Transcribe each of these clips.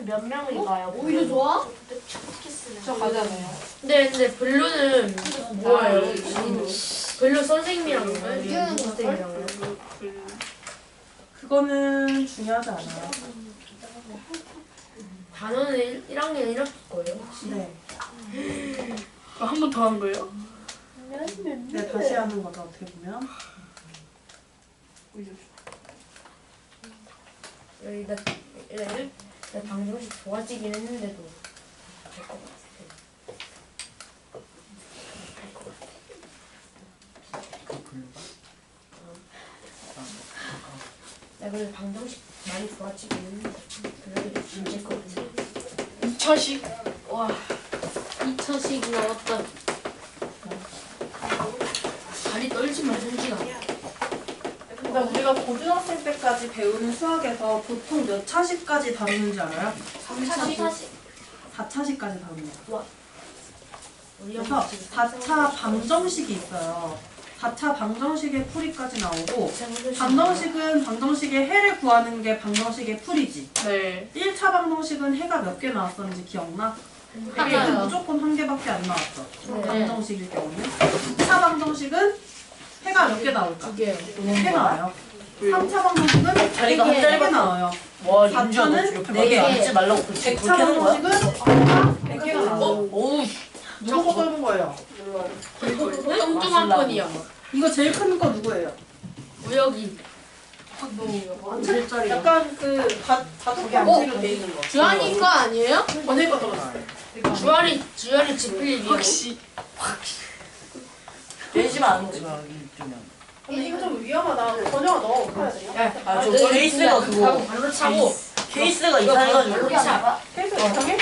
는 몇 명이 가요? 오히려 좋아? 키스는. 저 가잖아요. 근데 근데 블루는 뭐예요? 블루 선생님이랑 이거는 선생님이랑 그거는 중요하지 않아요. 단어는 1학년 1학기 거예요. 네. 한 번더 하는 거예요? 네, 다시 하는 거죠, 어떻게 보면. 여기 나, 나, 나 방정식 좋아지긴 했는데도 될것 같아. 나 그래도 방정식 많이 좋아지긴 했는데 그래도 진짜 것 같아. 2차식 와 2차식 나왔다. 다리 떨지 마, 현진아. 근데 우리가 고등학생 때까지 배우는 수학에서 보통 몇 차식까지 다루는지 알아요? 3차식? 4차식까지 다룹니다. 우리 그래서 형 지금 4차 방정식이 있어요. 4차 방정식의 풀이까지 나오고 방정식 방정식은 방정식의 해를 구하는 게 방정식의 풀이지. 네 1차 방정식은 해가 몇 개 나왔었는지 기억나? 이게 하나요. 무조건 한 개밖에 안 나왔죠. 네. 방정식일 경우는. 2차 방정식은 해가 몇 개 나올까? 두 개요. 개 나와요. 3차 방정식은 자리가 한 4개 자리밖에 나와요. 와, 너 지금 네 개. 앉지 말라고 그렇게 100차 그렇게 하는 거야? 방정식은 해가 100개가 나와요. 어우, 누구 거 닮은 거예요? 뚱뚱한 편이야. 이거 제일 큰 거 누구예요? 우혁이. 약간 그 가, 가족이 어? 안식으로 돼 있는 거. 주한이 거 아니에요? 번일 거 들어갔어요. 주아리, 주아리 지필 위에. 확시 내지만 안 오지 마, 쯤면. 근데 이거 좀 위험하다. 번영아 너 어떡해야 되냐? 아, 저 케이스가 그거, 발로 차고. 케이스가 이상해가지고. 발로 차. 케이스 이상해?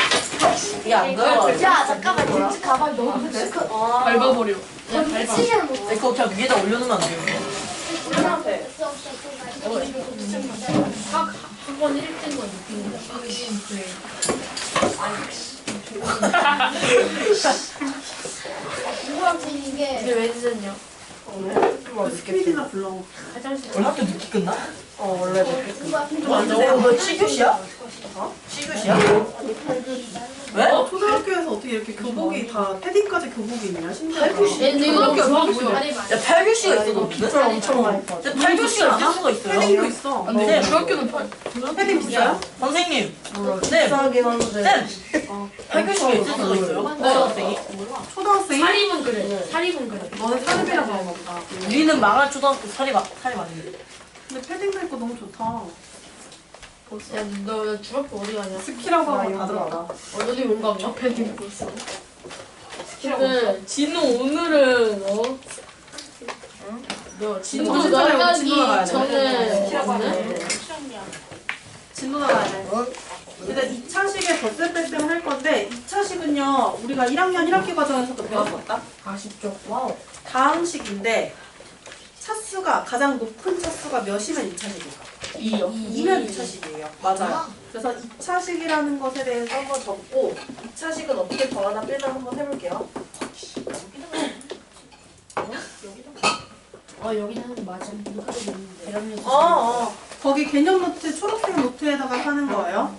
이게 안 들어가. 야 잠깐만 진짜 가방 너무 커. 밟아버려 야, 밟아. 내거 그냥 위에다 올려놓으면 안 돼요. 우리한테. 학, 학원 1등건 느낌이다. 이게 근데 왜 늦었냐? Amen. 그 스피디나 불러. 화장실. 원래 학교 늦게 끝나? 어 원래 그렇게. 완전 너 7교시야? 7교시야? 왜? 초등학교에서 어떻게 이렇게 교복이 다 패딩까지 교복이 있냐? 내가 너무 좋아 보여. 야, 8교시가 있어, 너는? 저 엄청 많이 봐. 근데 8교시가 있을 수가 있어요. 패딩도 있어. 근데 네. 중학교는 팔 패딩 비싸요? 선생님, 네. 비싸긴 한데. 쌤! 8교시가 있을 수가 있어요? 고등학생이? 초등학생이? 사립은 그래. 사립은 그래. 너는 사립이라고 보다. 우리는 망할 초등학교 살이 막, 살이 많은데. 근데 패딩도 있고 너무 좋다. 야, 너 중학교 어디 가냐? 스키라고 하면 다 들어가. 어, 너네 용감이야? 패딩 입었어 근데 진우 오늘은 어? 너 진도 나가기 돼. 전에 왔네? 진도 나가야 돼. 일단 2차식에 덧셈 뺄셈 할 건데 2차식은요 우리가 1학년 1학기 과정에서도 배웠었다. 아쉽죠. 와우. 다항식인데 차수가 가장 높은 차수가 몇이면 2차식일까? 2요. 2면 2차식이에요. 맞아요. 그래서 2차식이라는 것에 대해서 한번 적고 2차식은 어떻게 더하나 빼나 한번 해볼게요. 어, 여기는 맞아. 이렇게 있는데. 대답률 어, 어. 거기 개념 노트 초록색 노트에다가 하는 거예요.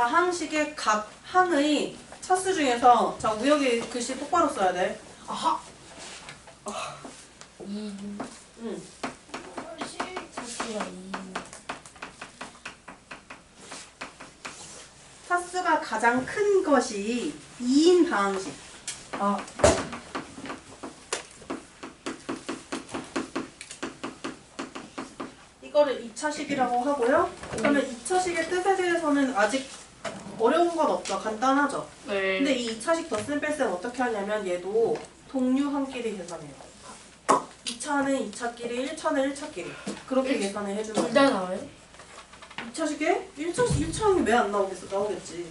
다항식의 각 항의 차수 중에서 자 우혁이 글씨 똑바로 써야 돼. 아하. 2. 응. 차수가 2. 차수가 가장 큰 것이 2인 다항식. 아. 이거를 2차식이라고 하고요. 그러면 2차식의 뜻에 대해서는 아직 어려운 건 없죠. 간단하죠. 네 근데 이 2차식 덧셈 뺄셈 어떻게 하냐면 얘도 동류한끼리 계산해요. 2차는 2차끼리, 1차는 1차끼리. 그렇게 계산을 해주는 둘 거예요. 다 나와요? 2차식에 1차식, 1차는 왜안 나오겠어? 나오겠지.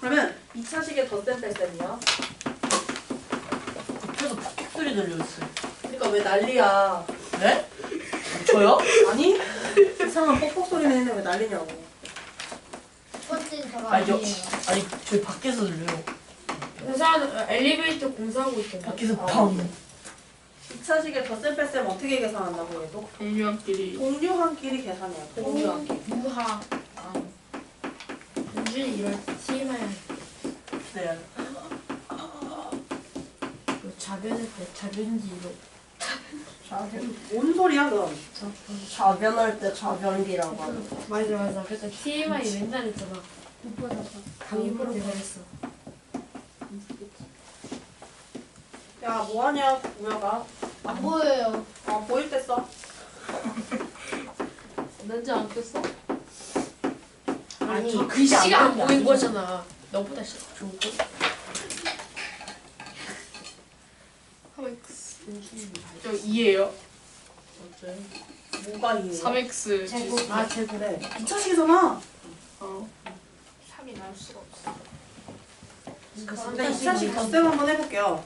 그러면 2차식의 덧셈 뺄셈이요. 옆에서 푹푹 소리 들려 있어요. 그러니까 왜 난리야. 네? 저요? 아니? 이상한 뻑뻑 소리 내는데 왜 난리냐고. 번째 저거 아니, 저, 아니에요. 아니, 저희 밖에서 들려요. 공사 엘리베이터 공사하고 있던데. 밖에서 펑. 2차식의 덧셈 뺄셈 어떻게 계산한다고 얘도? 동료한끼리 동류한끼리 계산해요. 동류한끼리. 유하. 아. 이럴 때 TMI 네. 그 자변할 때 자변기로. 뭔 소리야 그럼? 좌변할 때 좌변기라고 하는 거. 맞아 맞아. 그래서 TMI 맨날 했잖아. 강의로 계산했어. 야 뭐하냐 우혁아. 안 보여요. 어 보일 때 써. 렌즈 안 꼈어? 아니 저 글씨가 글씨 안안 보인 거잖아. 너보다 시- 좋은 거? 저 2예요 뭐가 이해? 3x 제곱. 아 제곱. 그래. 2차식이잖아. 어. 3이 나올 수가 없어. 근데 2차식 덧셈 한번 해볼게요.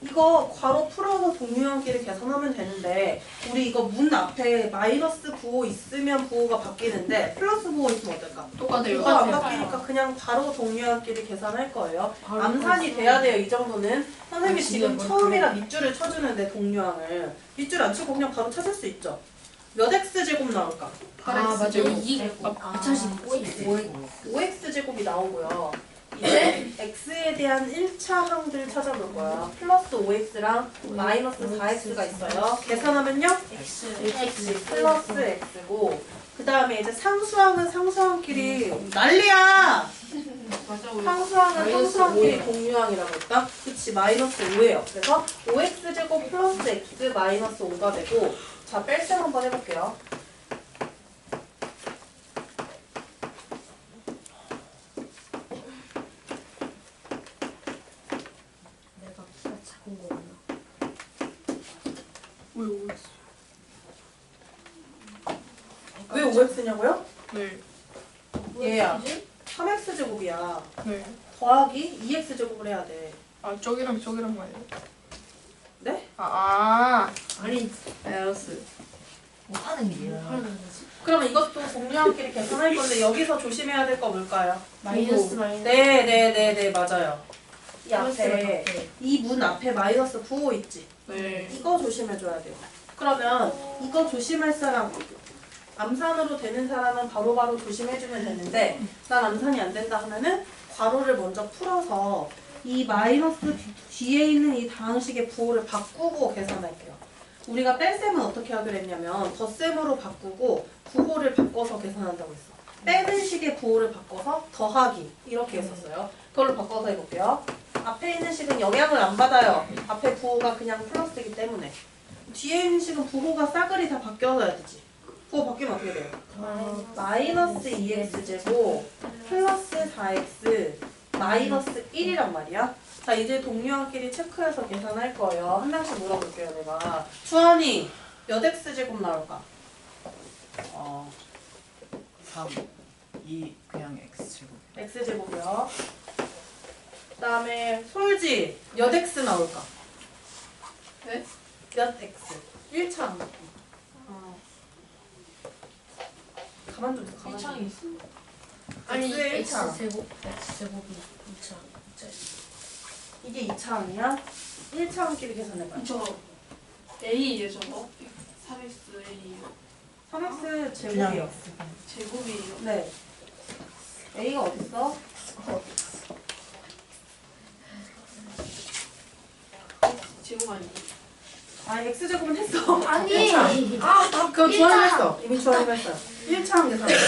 이거 괄호 풀어서 동류한끼리 계산하면 되는데 우리 이거 문 앞에 마이너스 부호 있으면 부호가 바뀌는데 플러스 부호 있으면 어떨까? 똑같아요 부호 안 바뀌니까 그냥 바로 동류한끼리 계산할 거예요. 암산이 돼야 돼요 이 정도는. 선생님이 아, 지금 처음이라 밑줄을 쳐주는데 동류항을 밑줄 안 치고 그냥 바로 찾을 수 있죠. 몇 x 제곱 나올까? 아 맞아. 제곱. 이게 아, 2차식 5x 제곱이 나오고요. 이제 x에 대한 1차 항들 찾아볼 거야. 플러스 5x랑 마이너스 4x가 있어요. 계산하면요? x 플러스 x고 그 다음에 이제 상수항은 상수항끼리 난리야! 맞아 상수항은 상수항끼리 5예요. 공유항이라고 했다? 그치 마이너스 5예요. 그래서 5x 제곱 플러스 x 마이너스 5가 되고 자 뺄셈 한번 해볼게요. 내가 키가 작은 거구나. 왜 5x 왜 5x냐고요? 네 얘야 3x 제곱이야. 네. 더하기 2x 제곱을 해야 돼. 아 저기랑 저기랑 말이에요 네? 아, 아 아니 알았어 뭐 하는 일이야. 하는 거지. 그러면 이것도 공유함끼리 계산할 건데 여기서 조심해야 될 거 뭘까요? 마이너스 마이너스. 네네네네 맞아요. 이 앞에. 이 문 앞에 마이너스 부호 있지. 네 이거 조심해줘야 돼요. 그러면 이거 조심할 사람 암산으로 되는 사람은 바로바로 조심해주면 되는데 난 암산이 안 된다 하면은 괄호를 먼저 풀어서 이 마이너스 뒤에 있는 이 다항식의 부호를 바꾸고 계산할게요. 우리가 뺄셈은 어떻게 하기로 했냐면 덧셈으로 바꾸고 부호를 바꿔서 계산한다고 했어. 빼는 식의 부호를 바꿔서 더하기 이렇게 했었어요. 그걸로 바꿔서 해볼게요. 앞에 있는 식은 영향을 안 받아요. 앞에 부호가 그냥 플러스이기 때문에. 뒤에 있는 식은 부호가 싸그리 다 바뀌어야 되지. 부호 바뀌면 어떻게 돼요? 마이너스 2x 제곱 플러스 4x 마이너스 1이란 말이야. 자 이제 동료한끼리 체크해서 계산할 거예요. 한 명씩 물어볼게요 내가. 주원이 몇 x 제곱 나올까? 어. 3, 2, 그냥 x 제곱. x 제곱이요. 그다음에 솔지 몇 x 나올까? 네? 몇 x? 1차 안 바꿔. 가만 좀 있어. 가만 좀. 있어. 아니 X의 x. 제곱 x 제곱이 2차. 이게 2차 항이야? 1차 항끼리 계산해봐요. 저 A예요 저거 3x A 3x 그냥 제곱이요. x. 제곱이에요 네. A가 어딨어? 제곱 아니에요 아, x 제곱은 했어. 아니. 아, 나 그거 주환이 일차. 했어. 이미 주환이 했어요. 1차 항 계산. x.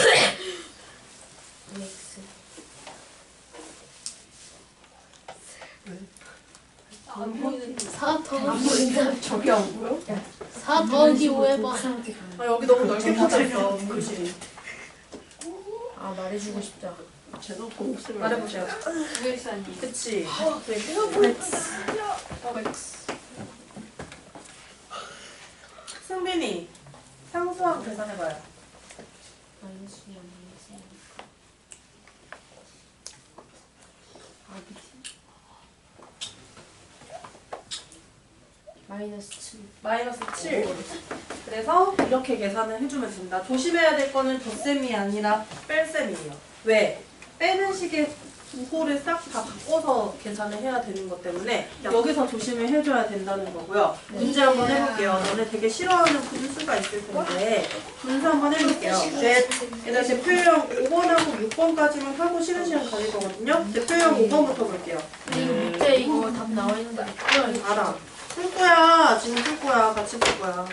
안 보이는 4 더하기 저게 안 보여? 4 더하기 5 해봐. 아, 여기 너무 넓게 펴졌어. 글씨. 아 말해주고 싶다. 제도 곱슬 말해보세요. 9x 아니에요 그치. 네. x 승빈이 상수항 계산해봐요. 마이너스야 마이너스. 아 밑에. 마이너스 7. 마이너스 7. 그래서 이렇게 계산을 해주면 된다. 조심해야 될 거는 덧셈이 아니라 뺄셈이에요. 왜? 빼는 식의 요거를 싹 다 바꿔서 계산을 해야 되는 것 때문에 여기서 조심을 해줘야 된다는 거고요. 문제 한번 해볼게요. 너네 되게 싫어하는 분수가 있을 텐데 분수 한번 해볼게요. 네, 얘들아 대표형 5번하고 6번까지만 하고 쉬는 시간 가질 거거든요. 대표형 5번부터 볼게요. 이거 밑에 이거 답 나와 있는 거? 알아. 풀 거야. 지금 풀 거야. 같이 풀 거야.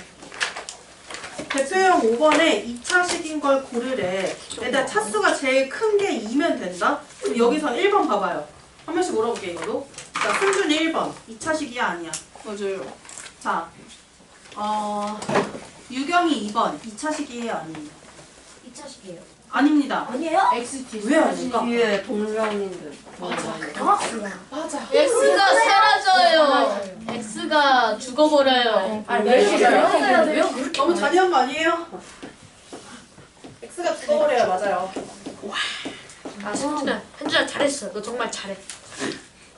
대표형 5번에 2차식인 걸 고르래. 얘들아 차수가 제일 큰 게 2면 된다? 그럼 여기서 1번 봐봐요. 한 번씩 물어볼게 이거도. 자, 승준이 1번. 2차식이야 아니야? 맞아요. 자, 어, 유경이 2번. 2차식이에요 아니에요? 2차식이에요. 아닙니다. 아니에요? XT 왜 아닐까? 뒤에 동명인데. 맞아. X가 사라져요. X가 죽어버려요. 아니 왜 이렇게 배웠어야 돼요? 너무 잔인한 거 아니에요? X가 죽어버려요. 맞아요. 아 현준아, 현준아 잘했어. 너 정말 잘해.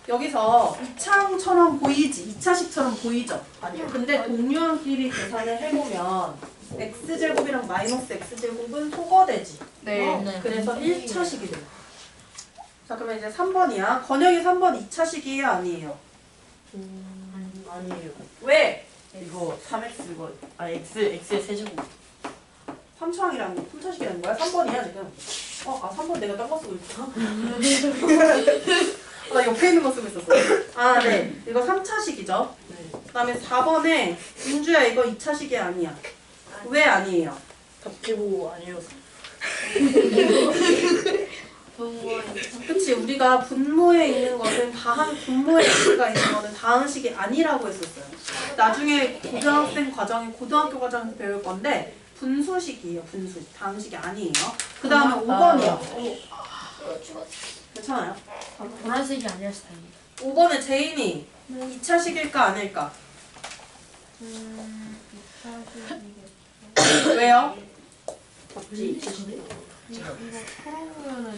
여기서 이창처럼 보이지? 2차식처럼 보이죠? 아니요. 근데 동류한끼리 계산을 해보면 x제곱이랑 마이너스 x제곱은 소거되지. 네. 네. 그래서 1차식이 돼요. 자 그러면 이제 3번이야. 건영이 3번 2차식이에요? 아니에요? 아니에요. 왜? 이거 3x 이거 아 x x의 세제곱. 3차항이라는 3차식이라는 거야? 3번이야 지금. 어, 아 3번 내가 딴 거 쓰고 있어. 어, 나 옆에 있는 거 쓰고 있었어. 아 네. 이거 3차식이죠. 네. 그다음에 4번에 윤주야 이거 2차식이 아니야. 왜 아니에요? 답지보 아니어서. 그치 우리가 분모에 있는 것은 다한 분모에 x가 있는 거는 다항식이 아니라고 했었어요. 나중에 고등학생 과정에 고등학교 과정에서 배울 건데 분수식이에요. 분수 다항식이 아니에요. 그 다음에 5번이요. 괜찮아요? 보라색이 아니라서 다행이다. 5번에 제인이 2차식일까 아닐까? 왜요?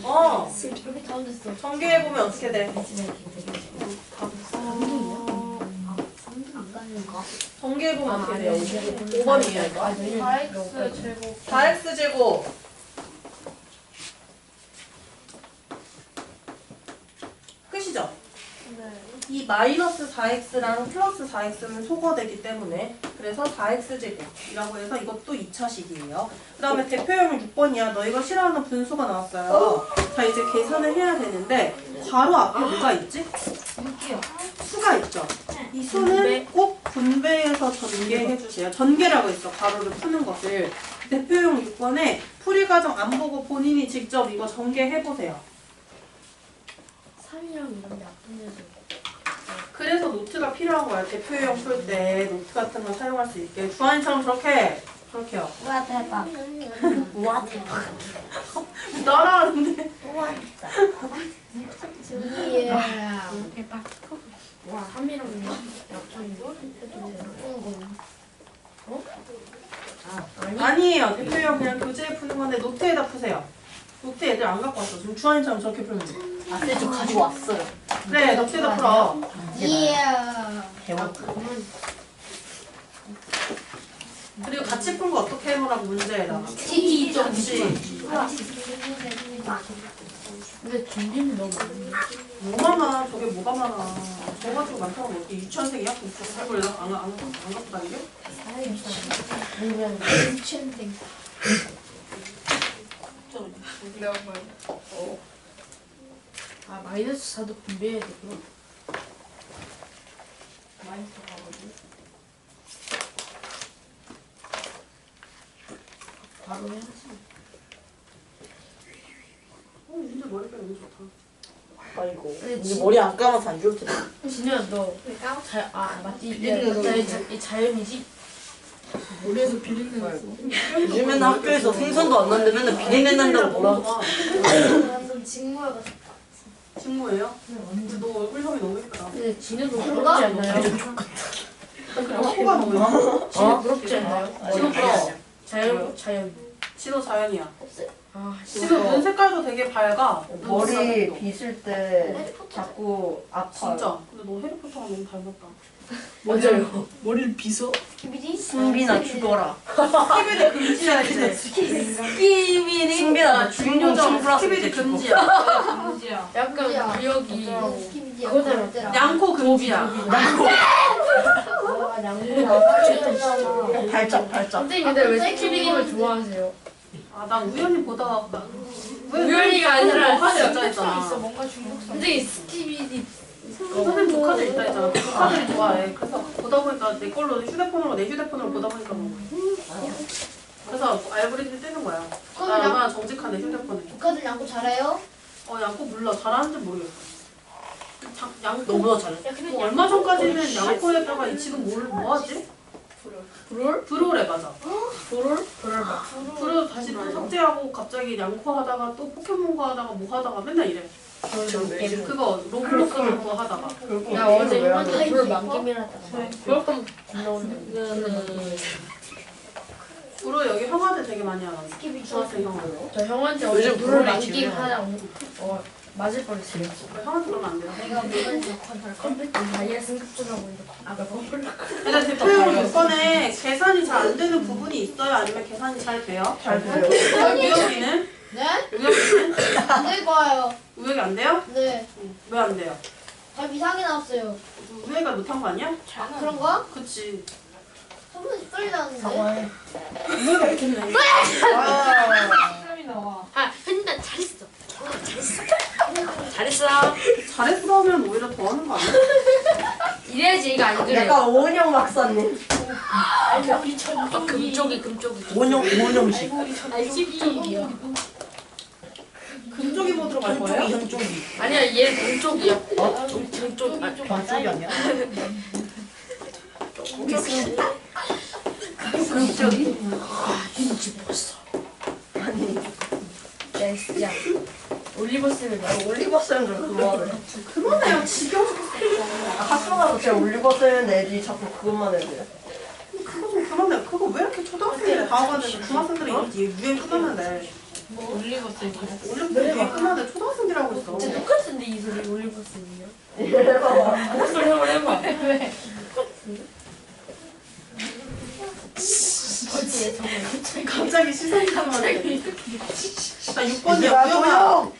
어 여기 가운데 써. 전개해보면 어떻게 돼? 전개해보면 어떻게 돼요? 5번이에요 이거. 4X 제곱. 4x 제곱 끝이죠? 이 마이너스 4x랑 플러스 4x는 소거되기 때문에 그래서 4x 제곱이라고 해서 이것도 2차식이에요. 그 다음에 대표형은 6번이야. 너희가 싫어하는 분수가 나왔어요. 자 이제 계산을 해야 되는데 괄호 앞에 뭐가 있지? 수가 있죠. 이 수는 꼭 분배해서 전개해 주세요. 전개라고 했어. 괄호를 푸는 것을. 대표용 6번에 풀이 과정 안 보고 본인이 직접 이거 전개해 보세요. 3이랑 이런 게 아픈 애들. 그래서 노트가 필요한 거야. 대표용 풀때 노트 같은 거 사용할 수 있게. 주한이처럼 그렇게 그렇게요. 와 대박. 와 대박. 따라하는데. 예. 와 3이랑 약간 해도 되는 거. 아니에요. 대표용 그냥 교재에 푸는 건데 노트에다 푸세요. 노트 애들 안 갖고 왔어. 지금 주한이처럼 저렇게 풀면 돼. 아, 쌤, 저 가지고 왔어요. 그래, 노트에다 풀어. 대박. 그리고 같이 푼 거 어떻게 해보라고 문제에다가. 좀. 같이. 근데 준비는 너무 많네. 뭐가 많아? 저게 뭐가 많아? 저 가지고 많다고 어떻게 유치원생이야? 그걸 안, 안, 안, 안 갖고 다니게? 유치원생. 내가 봐요. 아 마이너스 4도 분배해야 되 구나. 바로 해야지. 어, 진짜 머리가 너무 좋다. 아이고. 근데 이제 진- 머리 안 감아서 안 좋을 텐데. 진우야 너 자, 아 맞지? 비린내 야, 넣는 나 이, 거. 자- 이 자연이지? 머리에서 비린내 났어. 요즘에는 학교에서 생선도 안 나는데 맨날 비린내 난다고 뭐라. 완전 직무가 친구예요? 근데 너 얼굴형이 너무 예쁘다. 근데 진우도 부럽지 않나요? 그리고 코가 너무 예뻐. 진우 부럽지 않나요? 진우 부러워. 자연 자연. 진호 자연이야. 아 지금 눈 색깔도 되게 밝아. 머리. 빗을 때 자꾸 아파요. 진짜. 근데 너 해리포터가 너무 닮았다. 맞아요. 머리를 빗어? 승빈아 죽어라. 스키비디 금지야 이제. 승빈이? 승빈아 이제 죽어. 금지야. 금지야. 약간 기억이. 양코 금지야. 아. 발작 발작. 선생님 근데 왜 스키비님을 좋아하세요? 아, 나 우연히 보다가 나- 우연히가 아니라 있다 했잖아. 뭔가 중독성. 선생님 스키비디 선생님 독하지 있다 했잖아. 독하들이 좋아해. 그래서 보다 보니까 내 걸로 휴대폰으로 내 휴대폰으로 보다 보니까 뭐. 그래서 알고리즘이 뜨는 거야. 나 얼마나 정직한 내 휴대폰에. 북한들 양보 잘해요? 어, 양코 몰라. 잘하는지 모르겠어. 장, 양코. 너보다 잘해. 야, 근데 뭐 얼마 전까지는 양코에다가 이 지금 뭘, 뭐 하지? 브롤? 브롤에 맞아. 브롤? 브롤 봐. 브롤 다시 또 삭제하고 갑자기 양코 하다가 또 포켓몬고 하다가 뭐 하다가 맨날 이래. 그거 로블록스 그거 하다가. 나 어제 형한테 브롤 만 많고 김이라다. 브롤 거면 브롤 여기 형아들 되게 많이 하나. 스키비디 중학생 형아들. 저 형한테 어제 만기 지금 하나 어 맞을 뻔했어요. 왜 형아들 그러면 안 돼요? 내가 무슨 역할 컴퓨터 다이아 승급조라고 이렇게 아까 일단 대표용 요건에 계산이 잘 안 되는 부분이 있어요? 아니면 계산이 잘 돼요? 잘 돼요. 우혁이는? 네? 우혁이는? 안될 거예요. 우혁이 안 돼요? 네. 왜 안 돼요? 답 이상이 나왔어요. 우혁이가 못한 거 아니야? 그런가? 그치. 한 번씩 떨리 나는데. 사과해. 우혁이가 못했네. 아. 아 현진아 잘했어. 잘했어. 잘했어. 잘했어 하면 오히려 더 하는 거 아니야? 이래야지 이거 안 그래. 약간 오은영 박사님. 아, 금쪽이 금쪽이. 오은영 오은영식. 알집쪽이야. 금쪽이 뭐 들어갈 현쪽이 거예요? 현쪽이. 아니야 얘 금쪽이야. 어? 금쪽. 아, 반쪽이 아니야? 아니. 야 진짜. 올리버스는 나 올리버 쌤들 그만해. 그만해요. 지겨워. 학교 가서 제가 올리버 쌤 애들이 자꾸 그것만 돼. 그거 좀 그만해. 그거 왜 이렇게 초등학생들이 다 하고 있는데 중학생들이 이제 유행 끝났는데. 올리버스. 올림픽 유행 끝났는데 초등학생들이 하고 있어. 진짜 똑같은데 이 소리 올리버스는요? 해봐봐. 목소리 한번 해봐. 왜? 어디에 정말 갑자기 시선이 상하네. 자, 6번이야. 얘들아 우영아. 조용.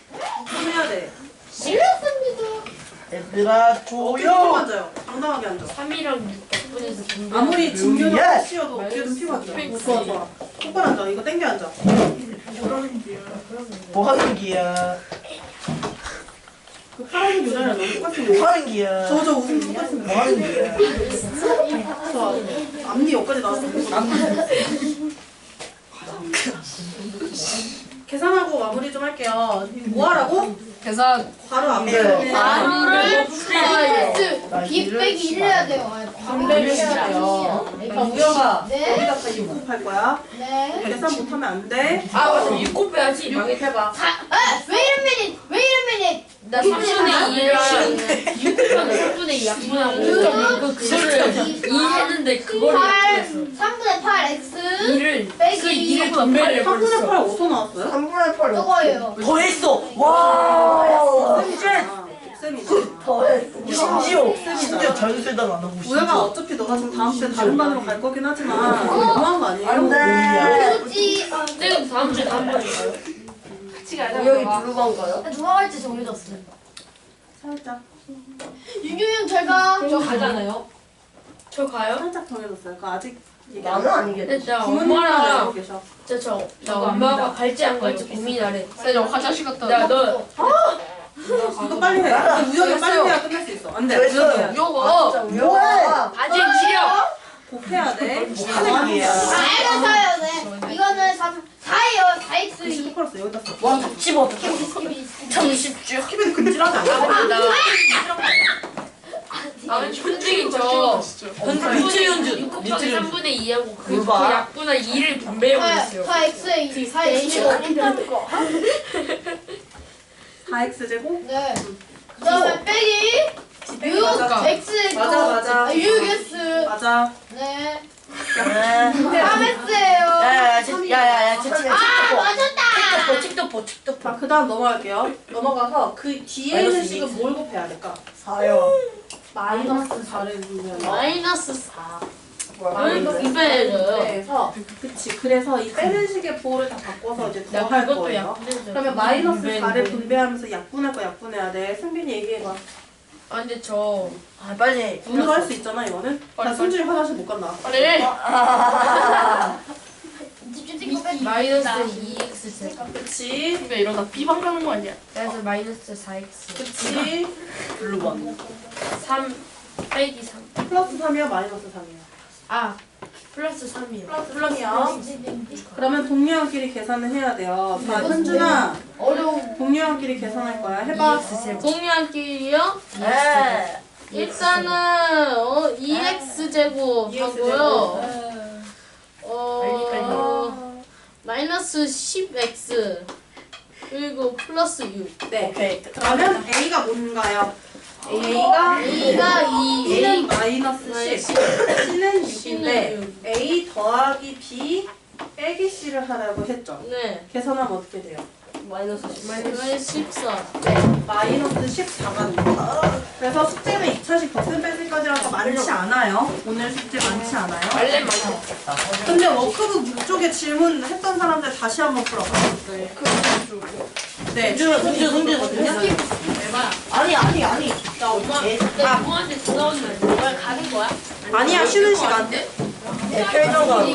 해야 돼. 싫었습니다. 얘들아 조용. 앉아요. 당당하게 앉아. 3이랑 6 분에서. 아무리 징교도 예. 시어도 어깨 좀 피고 앉아. 핑크. 좋아, 좋아. 똑바로 앉아. 이거 땡겨 앉아. 뭐 하는 기야? 그 파란 모자랑 너무 똑같은 뭐 거. 하는 기야? 저, 저 웃음 똑같은 뭐 거. 하는 기야? 저 앞니 여기까지 나왔어. 계산하고 마무리 좀 할게요. 뭐 하라고? 계산. 바로 앞에. 네. 마루를 풀어요. 플러스 비 빼기 1 해야 돼요. 아, 바로 빼기 해야죠. 자, 우영아. 네. 여기다 다 입곱할 거야. 네. 계산 못하면 안 돼. 아 맞아 입고 빼야지. 입곱해봐. 사, 아, 왜 이런 미닛? 왜 이런? 나 3분의 2랑 6분의 3분의 2 약분하고 그 그거를 2 했는데 그거를 8, 약분했어. 3분의 8 x 2를 빼기 그 2를 2 분배를 3분의 해버렸어. 8 어디서 나왔어요? 3분의 8 저거예요. 더했어. 와. 쌤이잖아. 더했어. 심지어 심지어 자유세단 안 하고 우영아. 어차피 너가 지금 다음 주에 다른 반으로 갈 거긴 하지만 너무한 거 아니에요? 안돼. 굳이 아, 쌤 다음 주에 다음 번인가요? 여기 블루방가요? 누가 갈지 정해졌어요. 살짝 윤규형 잘 가. 저 가잖아요. 저 가요? 살짝 정해졌어요. 그 아직 얘기 나는 아니겠지. 진짜 알고 엄마랑 계셔. 진짜 저, 나 엄마가 갈지 안 갈지 고민하래. 쌤 화장실 갔다 야, 너 이거 빨리 해. 우영이 빨리 해야 끝날 수 있어. 안 돼. 됐어요. 우영이. 요거 뭐해? 바지 지려. 꼭 해야 돼. 뭐 하는 기야? 알겠어요. 네. 이거는 3, 4예요. 4x 2. 스티커로서 여기다 써. 와 집어. 정십주. 키비드 금지라지 않아? 나 나는 현중이 저 리틀 연준. 6 곱하기 리틀 연준. 3분의 2하고 그, 그 물봐. 약분한 2를 분배해버렸어요. 4x 2. 4x 4x 제곱? 네. 그 다음에 빼기 6 맞아. x 맞아, 맞아. 6x 맞아. 네. 네. 3x예요. 야야야 야야야 채팅해 아 채팅. 맞았다. 버칙도 버칙도 자, 그 다음 넘어갈게요. 넘어가서 그 뒤에 있는 식은 뭘 곱해야 될까? 4요. 마이너스 4를 주면 마이너스 4. 마이너스 이 빼줘요. 그래서 그치 그래서 이 빼는 식의 보호를 다 바꿔서 이제 더할 그것도 거예요. 약분해줘. 그러면 마이너스 분배, 4를 분배. 분배하면서 약분할 거 약분해야 돼. 승빈이 얘기해봐. 아 근데 저 아 빨리. 눈으로 할 수 있잖아 이거는. 나 승준이 화장실 못 간다. 빨리 마이너스 나 2x 제곱. 그치 근데 이러다 비방 가는 거 아니야? 그래서 마이너스 4x 그치. 블루가. 3 빼기 3. 플러스 3이야 마이너스 3이야. 아 플러스 3이요. 플러스 3이야. 그러면 동료한끼리 계산을 해야 돼요. 자 현준아 어려운 동료한끼리 계산할 거야. 해봐. 동료한끼리요? 네. 일단은 어 2x 제곱 2x 하고요. 제곱. 어 마이너스 10x 그리고 플러스 6. 네. 오케이. 그러면 A가 뭔가요? A가 A가 2. B는 마이너스 10, C는 6인데 C는 A 더하기 B 빼기 C를 하라고 했죠. 네. 계산하면 어떻게 돼요? 마이너스 10. 마이너스 14. 마이너스 14가 됩니다. 그래서 숙제는 2차식 덧셈 빼기까지라서 많지 않아요. 오늘 숙제 많지 않아요. 원래 많이 근데 워크북 6쪽에 질문 했던 사람들 다시 한번 풀어봐. 네. 문제 문제 문제거든요. 아니 아니 아니. 나 엄마. 나 부모한테 싸우는 거 가는 거야? 아니야, 쉬는 시간. 네, 표현어가.